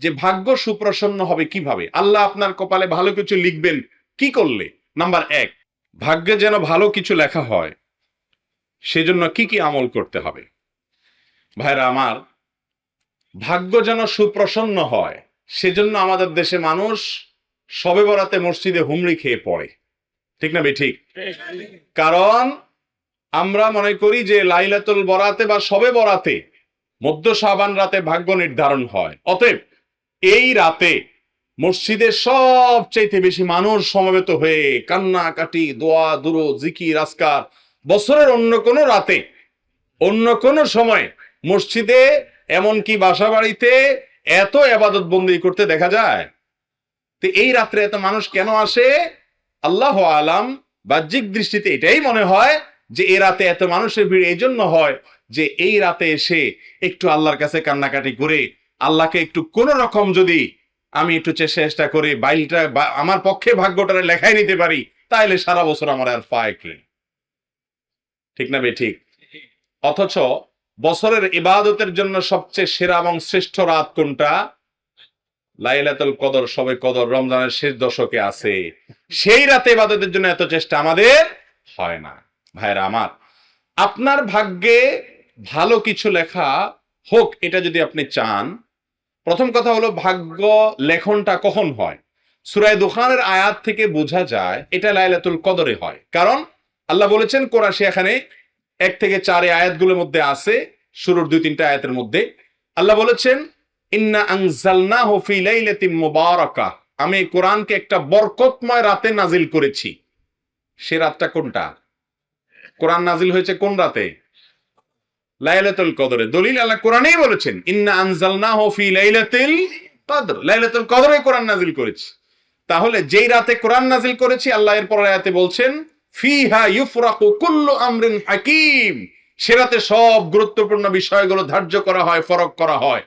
যে ভাগ্য সুপ্রসন্ন হবে কীভাবে? আল্লাহ আপনার কপালে ভালো কিছু লিখবেন, কি করলে? নাম্বার এক, ভাগ্যে যেন ভালো কিছু লেখা হয়, সেজন্য কি কি আমল করতে হবে? ভাইরা আমার, ভাগ্য যেন সুপ্রসন্ন হয়, সেজন্য আমাদের দেশে মানুষ সবে বরাতে মসজিদে হুমড়ি খেয়ে পড়ে। ঠিক না ঠিক? কারণ আমরা মনে করি যে লাইলাতুল বরাতে বা সবে বরাতে মধ্য সাবান রাতে ভাগ্য নির্ধারণ হয়। অতএব এই রাতে মসজিদে সবচাইতে বেশি মানুষ সমবেত হয়ে কান্নাকাটি, দোয়া দুরো জিকি আজকার বছরের অন্য কোনো রাতে, অন্য কোনো সময় মসজিদে এমনকি বাসা বাড়িতে এত আবাদত বন্দি করতে দেখা যায়। তো এই রাত্রে এত মানুষ কেন আসে? আল্লাহ আলাম বাহ্যিক দৃষ্টিতে এটাই মনে হয় যে এ রাতে এত মানুষের ভিড় এই জন্য হয় যে এই রাতে এসে একটু আল্লাহর কাছে কান্নাকাটি করে আল্লাহকে একটু কোন রকম যদি আমি একটু চেষ্টা করে, বাইলটা আমার পক্ষে ভাগ্যটারে লেখাই নিতে পারি তাহলে সারা বছর আমার আর পায় কি ঠিক না বে ঠিক। অথচ বছরের ইবাদতের জন্য সবচেয়ে সেরা এবং শ্রেষ্ঠ রাত কোনটা? লাইলাতুল কদর, সবে কদর, রমজানের শেষ দশকে আছে। সেই রাতে ইবাদতের জন্য এত চেষ্টা আমাদের হয় না। ভাইরা আমার, আপনার ভাগ্যে ভালো কিছু লেখা হোক, এটা যদি আপনি চান প্রথম কথা হলো ভাগ্য লেখনটা কখন হয়? সুরায় দোকানের আয়াত থেকে বোঝা যায় এটা লাইলাতুল কদরে হয়। কারণ আল্লাহ বলেছেন কোরআশি এখানে এক থেকে চারে আয়াতগুলোর মধ্যে আছে, শুরুর দুই তিনটা আয়াতের মধ্যে। আল্লাহ বলেছেন, ইন্না আনজালনাহু ফি লাইলাতিন মুবারাকা। আমি কোরআনকে একটা বরকতময় রাতে নাজিল করেছি। সে রাতটা কোনটা? কোরআন নাজিল হয়েছে কোন রাতে? লাইলাতুল কদরে। দলিল আল্লাহ কোরআনেই বলেছেন, ইন্না আনজালনাহু ফি লাইলাতিল কদর। লাইলাতুল কদরে কোরআন নাজিল করেছি। তাহলে যেই রাতে কোরআন নাজিল করেছি, আল্লাহ এর পরের আয়াতে বলছেন, ফিহা ইউফরাকু কুল্লু আমরিন হাকিম। সে রাতে সব গুরুত্বপূর্ণ বিষয়গুলো ধার্য করা হয়, ফরক করা হয়।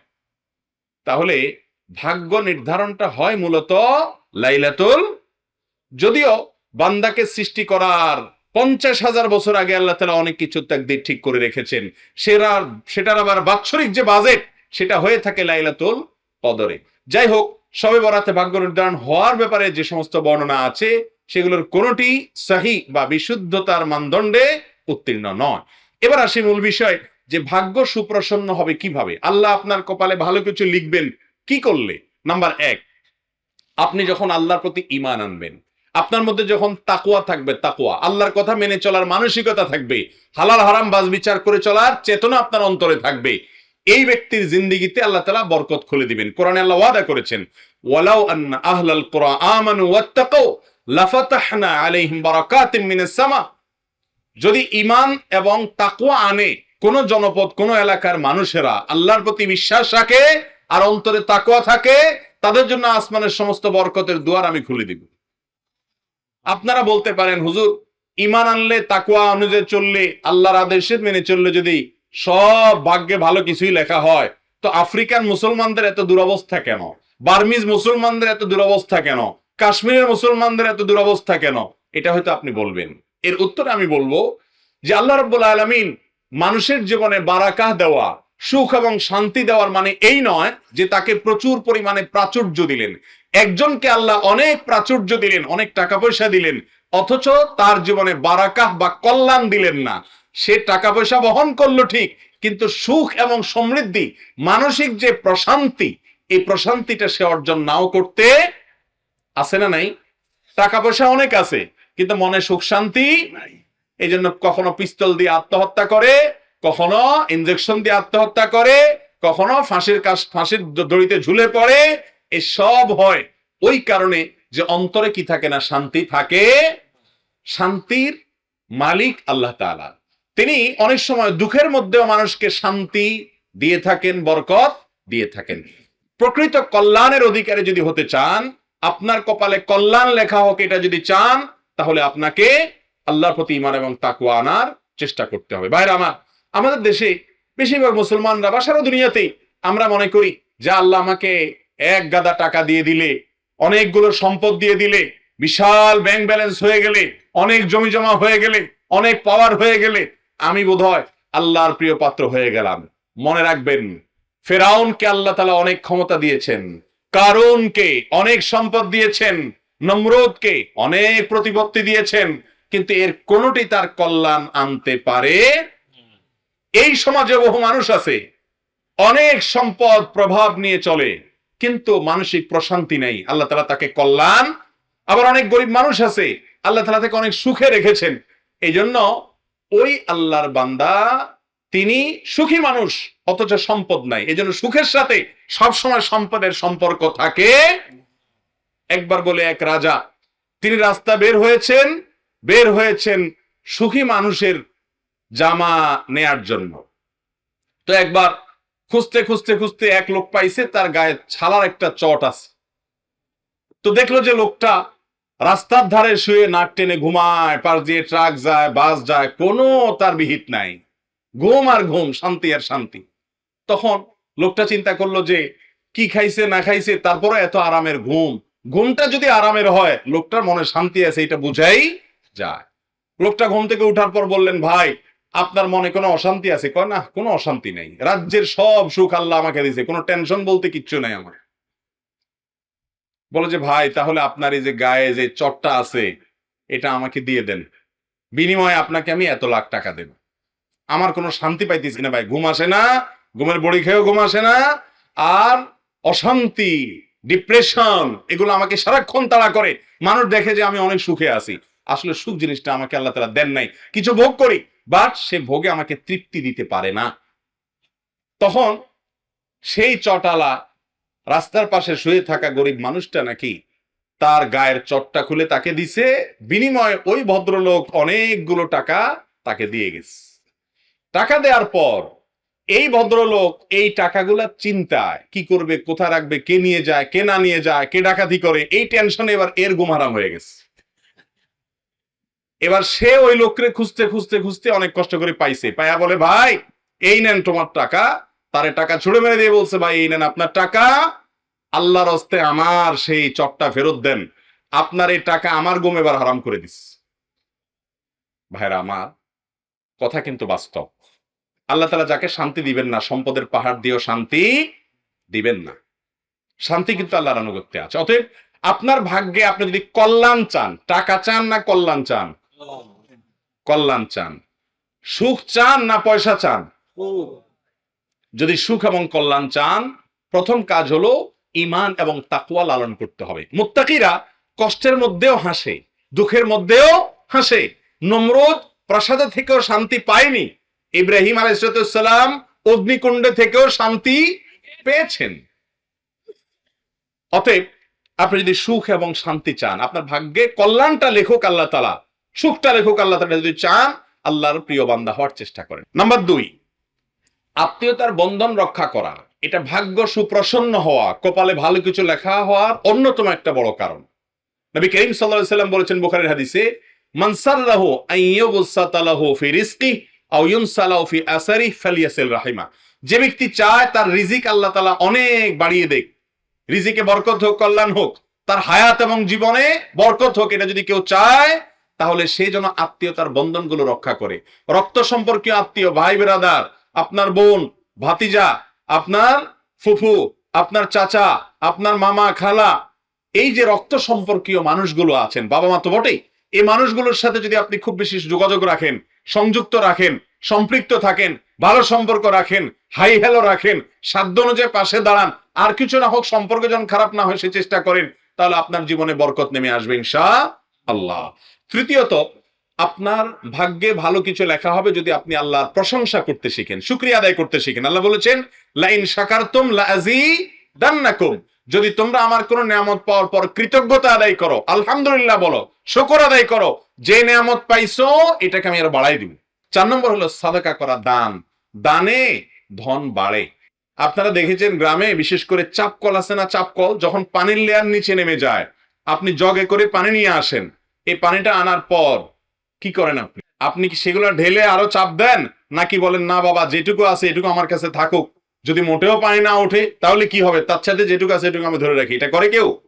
তাহলে ভাগ্য নির্ধারণটা হয় মূলত লাইলাতুল। যদিও বান্দাকে সৃষ্টি করার পঞ্চাশ হাজার বছর আগে আল্লাহ তালা অনেক কিছু তাকদির ঠিক করে রেখেছেন। সেরা, সেটার আবার বাৎসরিক যে বাজেট, সেটা হয়ে থাকে লাইলাতুল কদরে। যাই হোক, সবে বরাতে ভাগ্য নির্ধারণ হওয়ার ব্যাপারে যে সমস্ত বর্ণনা আছে, সেগুলোর কোনোটি সাহি বা বিশুদ্ধতার মানদণ্ডে উত্তীর্ণ নয়। এবার আসি মূল বিষয়, যে ভাগ্য সুপ্রসন্ন হবে কীভাবে? আল্লাহ আপনার কপালে ভালো কিছু লিখবেন, কি করলে? নাম্বার এক, আপনি যখন আল্লাহর প্রতি ইমান আনবেন আপনার মধ্যে যখন তাকুয়া থাকবে তাকুয়া আল্লাহর কথা মেনে চলার মানসিকতা থাকবে। হালাল, হারাম বাজ বিচার করে চলার চেতনা আপনার অন্তরে থাকবে। এই ব্যক্তির জিন্দিগিতে আল্লাহ তালা বরকত খুলে দিবেন। কোরআনে আল্লাহ ওয়াদা করেছেন, ওয়ালাউ আন্না আহলাল কুরআন আমানু ওয়াত্তাকাউ, লাফাতাহনা আলাইহিম বারাকাতিম মিনাস সামা। যদি ইমান এবং তাকুয়া আনে কোন জনপদ, কোন এলাকার মানুষেরা, আল্লাহর প্রতি বিশ্বাস রাখে আর অন্তরে তাকুয়া থাকে, তাদের জন্য আসমানের সমস্ত বরকতের দুয়ার আমি খুলে দিব। আপনারা বলতে পারেন, হুজুর ইমান আনলে তাকুয়া অনুযায়ী চললে আল্লাহর আদেশের মেনে চললে যদি সব ভাগ্যে ভালো কিছুই লেখা হয়, তো আফ্রিকান মুসলমানদের এত দুরবস্থা কেন? বার্মিজ মুসলমানদের এত দুরবস্থা কেন? কাশ্মীরের মুসলমানদের এত দুরবস্থা কেন? এটা হয়তো আপনি বলবেন। এর উত্তরে আমি বলব যে আল্লাহ রব্বুল আলমিন মানুষের জীবনে বারাকাহ দেওয়া, সুখ এবং শান্তি দেওয়ার মানে এই নয় যে তাকে প্রচুর পরিমাণে প্রাচুর্য দিলেন। একজনকে আল্লাহ অনেক প্রাচুর্য দিলেন, অনেক টাকা পয়সা দিলেন, অথচ তার জীবনে বারাকাহ বা কল্যাণ দিলেন না। সে টাকা পয়সা বহন করল ঠিক, কিন্তু সুখ এবং সমৃদ্ধি, মানসিক যে প্রশান্তি, এই প্রশান্তিটা সে অর্জন নাও করতে আছে না নাই? টাকা পয়সা অনেক আছে, কিন্তু মনে সুখ শান্তি এই জন্য কখনো পিস্তল দিয়ে আত্মহত্যা করে, কখনো ইনজেকশন দিয়ে আত্মহত্যা করে, কখনো ফাঁসির কাজ, ফাঁসির দড়িতে ঝুলে পড়ে সব হয়। ওই কারণে যে অন্তরে কি থাকে না, শান্তি থাকে, শান্তির মালিক আল্লাহ তাআলা। তিনি অনেক সময় দুঃখের মধ্যেও মানুষকে শান্তি দিয়ে থাকেন, বরকত দিয়ে থাকেন। প্রকৃত কল্যাণের অধিকারী যদি হতে চান, আপনার কপালে কল্যাণ লেখা হোক, এটা যদি চান, তাহলে আপনাকে আল্লাহর প্রতি ইমান এবং তাকুয়া আনার চেষ্টা করতে হবে। বাইরে আমার, আমাদের দেশে বেশিরভাগ মুসলমানরা বা সারা দুনিয়াতেই আমরা মনে করি, যে আল্লাহ আমাকে এক গাদা টাকা দিয়ে দিলে, অনেকগুলো সম্পদ দিয়ে দিলে, বিশাল ব্যাংক ব্যালেন্স হয়ে গেলে, অনেক জমি জমা হয়ে গেলে, অনেক পাওয়ার হয়ে গেলে, আমি বোধহয় আল্লাহর প্রিয় পাত্র হয়ে গেলাম। মনে রাখবেন, ফেরাউনকে আল্লাহ তালা অনেক ক্ষমতা দিয়েছেন, কারুনকে অনেক সম্পদ দিয়েছেন, নমরুদকে অনেক প্রতিপত্তি দিয়েছেন, কিন্তু এর কোনোটি তার কল্যাণ আনতে পারে? এই সমাজে বহু মানুষ আছে, অনেক সম্পদ প্রভাব নিয়ে চলে কিন্তু মানসিক প্রশান্তি নেই। আল্লাহ তালা তাকে কল্যাণ, আবার অনেক গরিব মানুষ আছে, আল্লাহ তালা তাকে অনেক সুখে রেখেছেন। এই জন্য ওই আল্লাহর বান্দা তিনি সুখী মানুষ, অথচ সম্পদ নাই। এই জন্য সুখের সাথে সবসময় সম্পদের সম্পর্ক থাকে। একবার বলে এক রাজা, তিনি রাস্তা বের হয়েছেন বের হয়েছেন সুখী মানুষের জামা নেয়ার জন্য। তো একবার খুঁজতে খুঁজতে খুঁজতে এক লোক পাইছে, তার গায়ে ছালার একটা চট আছে। তো দেখল যে লোকটা রাস্তার ধারে শুয়ে নাক টেনে ঘুমায়, পাশ দিয়ে ট্রাক যায়, বাস যায়, কোনো তার বিহিত নাই। ঘুম আর ঘুম, শান্তি আর শান্তি। তখন লোকটা চিন্তা করল যে কি খাইছে, না খাইছে তারপরে এত আরামের ঘুম। ঘুমটা যদি আরামের হয়, লোকটার মনে শান্তি আছে, এটা বুঝাই যায়। লোকটা ঘুম থেকে উঠার পর বললেন, ভাই আপনার মনে কোনো অশান্তি আছে? কয়, না, কোনো অশান্তি নেই। রাজ্যের সব সুখ আল্লাহ আমাকে দিয়েছে। কোনো টেনশন বলতে কিচ্ছু নাই আমার। বলে যে, ভাই, তাহলে আপনার এই যে গায়ে যে চটটা আছে, এটা আমাকে দিয়ে দেন। বিনিময়ে আপনাকে আমি এত লাখ টাকা দেব। আমার কোনো শান্তি পাইতেছি না, ভাই। ঘুম আসে না, ঘুমের বড়ি খেয়েও ঘুম আসে না। আর অশান্তি, ডিপ্রেশন, এগুলো আমাকে সারাক্ষণ তাড়া করে। মানুষ দেখে যে আমি অনেক সুখে আছি। আসলে সুখ জিনিসটা আমাকে আল্লাহ তালা দেন নাই। কিছু ভোগ করি বাট সে ভোগে আমাকে তৃপ্তি দিতে পারে না। তখন সেই চটালা রাস্তার পাশে শুয়ে থাকা গরিব মানুষটা নাকি তার গায়ের চটটা খুলে তাকে দিছে। বিনিময়ে ওই ভদ্রলোক অনেকগুলো টাকা তাকে দিয়ে গেছে। টাকা দেওয়ার পর এই ভদ্রলোক এই টাকাগুলা চিন্তায়, কি করবে কোথা রাখবে, কে নিয়ে যায়, কে না নিয়ে যায়, কে ডাকাতি করে, এই টেনশনে এবার এর গুমারাম হয়ে গেছে। এবার সে ওই লোকরে খুঁজতে খুঁজতে খুঁজতে অনেক কষ্ট করে পাইছে। পায়া বলে, ভাই, এই নেন তোমার টাকা। তারে টাকা ছুড়ে মেরে দিয়ে বলছে, ভাই, এই নেন আপনার টাকা। আল্লাহর হস্তে আমার সেই চটটা ফেরত দেন। আপনার এই টাকা আমার গুম এবার হারাম করে দিস। ভাইরা, আমার কথা কিন্তু বাস্তব। আল্লাহ তালা যাকে শান্তি দিবেন না, সম্পদের পাহাড় দিয়েও শান্তি দিবেন না। শান্তি কিন্তু আল্লাহর আনুগত্যে আছে। অতএব আপনার ভাগ্যে আপনি যদি কল্যাণ চান, টাকা চান না কল্যাণ চান কল্যাণ চান। সুখ চান না পয়সা চান? যদি সুখ এবং কল্যাণ চান প্রথম কাজ হলো ইমান এবং তাকুয়া লালন করতে হবে। মুত্তাকিরা কষ্টের মধ্যেও হাসে দুঃখের মধ্যেও হাসে। নমরুদ প্রাসাদে থেকেও শান্তি পায়নি। ইব্রাহিম আলাইসালাম অগ্নিকুণ্ডে থেকেও শান্তি পেয়েছেন। অতএব আপনি যদি সুখ এবং শান্তি চান আপনার ভাগ্যে কল্যাণটা লেখক আল্লাহ তালা সুখটা লেখক আল্লাহ তালা যদি চান, আল্লাহর প্রিয় বান্দা হওয়ার চেষ্টা করেন। নাম্বার দুই, আত্মীয়তার বন্ধন রক্ষা করা। এটা ভাগ্য সুপ্রসন্ন হওয়া, কপালে ভালো কিছু লেখা হওয়ার অন্যতম একটা বড় কারণ। নবী করিম সাল্লাল্লাহু সাল্লাম বলেছেন বুখারীর হাদিসে মানসাল্লাহু আইয়ুবসাতালাহু ফি রিজকি আও ইউনসালাহু ফি আসারি ফালিয়াসিল রাহিমা। যে ব্যক্তি চায় তার রিজিক আল্লাহ তালা অনেক বাড়িয়ে দেখ রিজিকে বরকত হোক, কল্যাণ হোক, তার হায়াত এবং জীবনে বরকত হোক, এটা যদি কেউ চায় তাহলে সে যেন আত্মীয়তার বন্ধনগুলো রক্ষা করে। রক্ত সম্পর্কীয় আত্মীয়, ভাই বেরাদার, আপনার বোন, ভাতিজা, আপনার ফুফু, আপনার চাচা, আপনার মামা, খালা, এই যে রক্ত সম্পর্কীয় মানুষগুলো আছেন, বাবা মা তো বটেই, এই মানুষগুলোর সাথে যদি আপনি খুব বেশি যোগাযোগ রাখেন, সংযুক্ত রাখেন, সম্পৃক্ত থাকেন, ভালো সম্পর্ক রাখেন, হাই হ্যালো রাখেন, সাধ্য অনুযায়ী পাশে দাঁড়ান, আর কিছু না হোক সম্পর্ক যেন খারাপ না হয় সে চেষ্টা করেন, তাহলে আপনার জীবনে বরকত নেমে আসবে, ইনশা আল্লাহ। তৃতীয়ত, আপনার ভাগ্যে ভালো কিছু লেখা হবে যদি আপনি আল্লাহর প্রশংসা করতে শিখেন, শুক্রিয়া আদায় করতে শিখেন। আল্লাহ বলেছেন, লাইন শাকারতুম লাজি দান্নাকুম যদি তোমরা আমার কোন নিয়ামত পাওয়ার পর কৃতজ্ঞতা আদায় করো, আলহামদুলিল্লাহ বলো, শুকর আদায় করো, যে নিয়ামত পাইছো, এটাকে আমি আর বাড়াই দিব। চার নম্বর হলো সাদাকা করা দান। দানে ধন বাড়ে। আপনারা দেখেছেন গ্রামে বিশেষ করে চাপকল আছে না, চাপকল? যখন পানির লেয়ার নিচে নেমে যায় আপনি জগে করে পানি নিয়ে আসেন। এই পানিটা আনার পর কি করেন আপনি? আপনি কি সেগুলো ঢেলে আরও চাপ দেন? নাকি বলেন, না বাবা, যেটুকু আছে এটুকু আমার কাছে থাকুক। যদি মোটেও পানি না ওঠে, তাহলে কি হবে? তার সাথে যেটুকু আছে এটুকু আমি ধরে রাখি। এটা করে কেউ?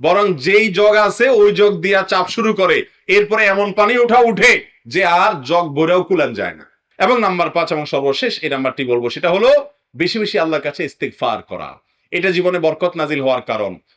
বরং যেই জগ আছে, ওই জগ দিয়া চাপ শুরু করে। এরপরে এমন পানি ওঠা উঠে যে আর জগ ভরেও কুলান যায় না। এবং নাম্বার পাঁচ এবং সর্বশেষ এই নাম্বারটি বলব, সেটা হলো, বেশি বেশি আল্লাহর কাছে ইস্তেগফার করা। এটা জীবনে বরকত নাজিল হওয়ার কারণ।